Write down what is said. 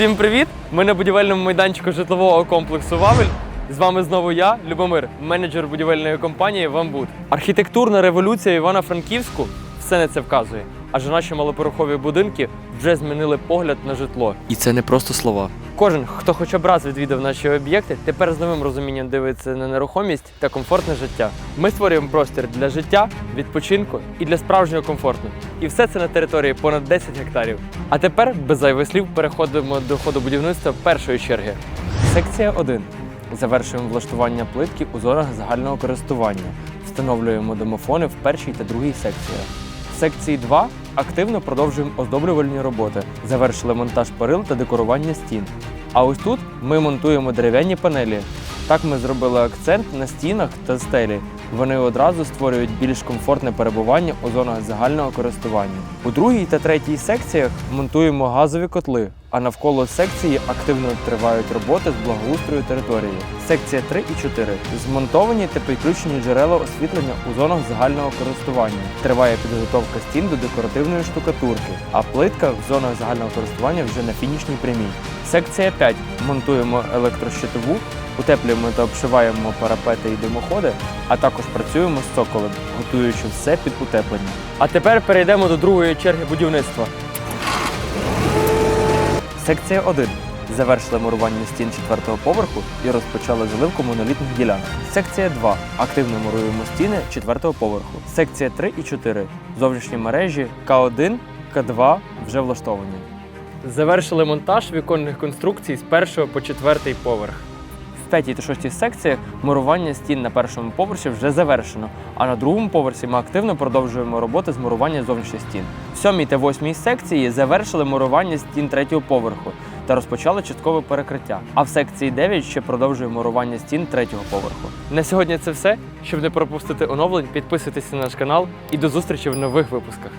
Всім привіт! Ми на будівельному майданчику житлового комплексу Вавель. З вами знову я, Любомир, менеджер будівельної компанії Вамбуд. Архітектурна революція Івано-Франківську все на це вказує. Адже наші малоперехові будинки вже змінили погляд на житло. І це не просто слова. Кожен, хто хоча б раз відвідав наші об'єкти, тепер з новим розумінням дивиться на нерухомість та комфортне життя. Ми створюємо простір для життя, відпочинку і для справжнього комфорту. І все це на території понад 10 гектарів. А тепер без зайвих слів переходимо до ходу будівництва першої черги. Секція 1. Завершуємо влаштування плитки у зонах загального користування. Встановлюємо домофони в першій та другій секціях. Секції 2 активно продовжуємо оздоблювальні роботи. Завершили монтаж перил та декорування стін. А ось тут ми монтуємо дерев'яні панелі. Так ми зробили акцент на стінах та стелі. Вони одразу створюють більш комфортне перебування у зонах загального користування. У другій та третій секціях монтуємо газові котли, а навколо секції активно тривають роботи з благоустрою території. Секція 3 і 4 змонтовані та підключені джерела освітлення у зонах загального користування. Триває підготовка стін до декоративної штукатурки, а плитка в зонах загального користування вже на фінішній прямій. Секція 5 монтуємо електрощитову, утеплюємо та обшиваємо парапети і димоходи, а також працюємо з цоколем, готуючи все під утеплення. А тепер перейдемо до другої черги будівництва. Секція 1. Завершили мурування стін четвертого поверху і розпочали заливку монолітних ділянок. Секція 2. Активно муруємо стіни четвертого поверху. Секція 3 і 4. Зовнішні мережі К1, К2 вже влаштовані. Завершили монтаж віконних конструкцій з першого по четвертий поверх. П'ятій та шостій секціях мурування стін на першому поверсі вже завершено, а на другому поверсі ми активно продовжуємо роботи з мурування зовнішніх стін. В сьомій та восьмій секції завершили мурування стін третього поверху та розпочали часткове перекриття. А в секції 9 ще продовжуємо мурування стін третього поверху. На сьогодні це все. Щоб не пропустити оновлень, підписуйтесь на наш канал і до зустрічі в нових випусках.